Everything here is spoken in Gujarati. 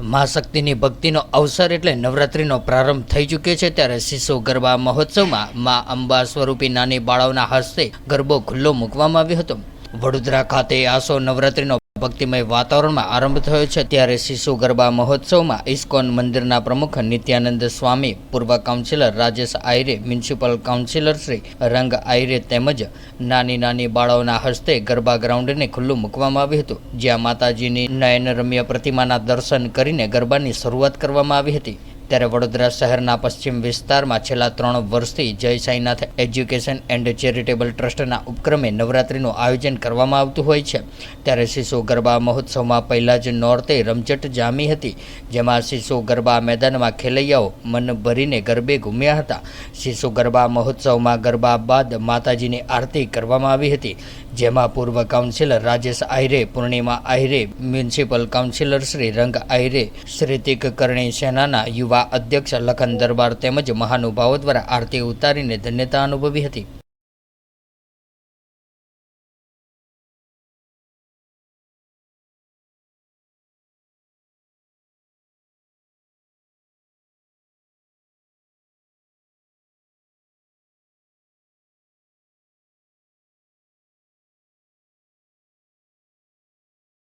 મા શક્તિની ભક્તિનો અવસર એટલે નવરાત્રિનો પ્રારંભ થઈ ચૂક્યો છે ત્યારે શિશુ ગરબા મહોત્સવમાં મા અંબા સ્વરૂપી નાની બાળાઓના હસ્તે ગરબો ખુલ્લો મૂકવામાં આવ્યો હતો. વડોદરા ખાતે આસો નવરાત્રિનો ભક્તિમય વાતાવરણમાં આરંભ થયો છે, ત્યારે શિશુ ગરબા મહોત્સવમાં ઇસ્કોન મંદિરના પ્રમુખ નિત્યાનંદ સ્વામી, પૂર્વ councillor Rajesh Ayre, municipal councillor Shri Rang Ayre તેમજ નાની નાની બાળાઓના હસ્તે ગરબા ગ્રાઉન્ડને ખુલ્લું મૂકવામાં આવ્યું હતું, જ્યાં માતાજીની નયનરમ્ય પ્રતિમાના દર્શન કરીને ગરબાની શરૂઆત કરવામાં આવી હતી. ત્યારે વડોદરા શહેરના પશ્ચિમ વિસ્તારમાં છેલ્લા ત્રણ વર્ષથી જય સાઈનાથ એજ્યુકેશન એન્ડ ચેરિટેબલ ટ્રસ્ટના ઉપક્રમે નવરાત્રિનું આયોજન કરવામાં આવતું હોય છે. ત્યારે શિશુ ગરબા મહોત્સવમાં પહેલાં જ નોરતે રમઝટ જામી હતી, જેમાં શિશુ ગરબા મેદાનમાં ખેલૈયાઓ મન ભરીને ગરબે ઘૂમ્યા હતા. શિશુ ગરબા મહોત્સવમાં ગરબા બાદ માતાજીની આરતી કરવામાં આવી હતી. જેમાં પૂર્વ કાઉન્સિલર રાજેશ આહિરે, પૂર્ણિમા આહિરે, મ્યુનિસિપલ કાઉન્સિલર શ્રી રંગ આહિરે, શ્રીતિક કરણી સેનાના યુવા અધ્યક્ષ લખન દરબાર તેમજ મહાનુભાવો દ્વારા આરતી ઉતારીને ધન્યતા અનુભવી હતી.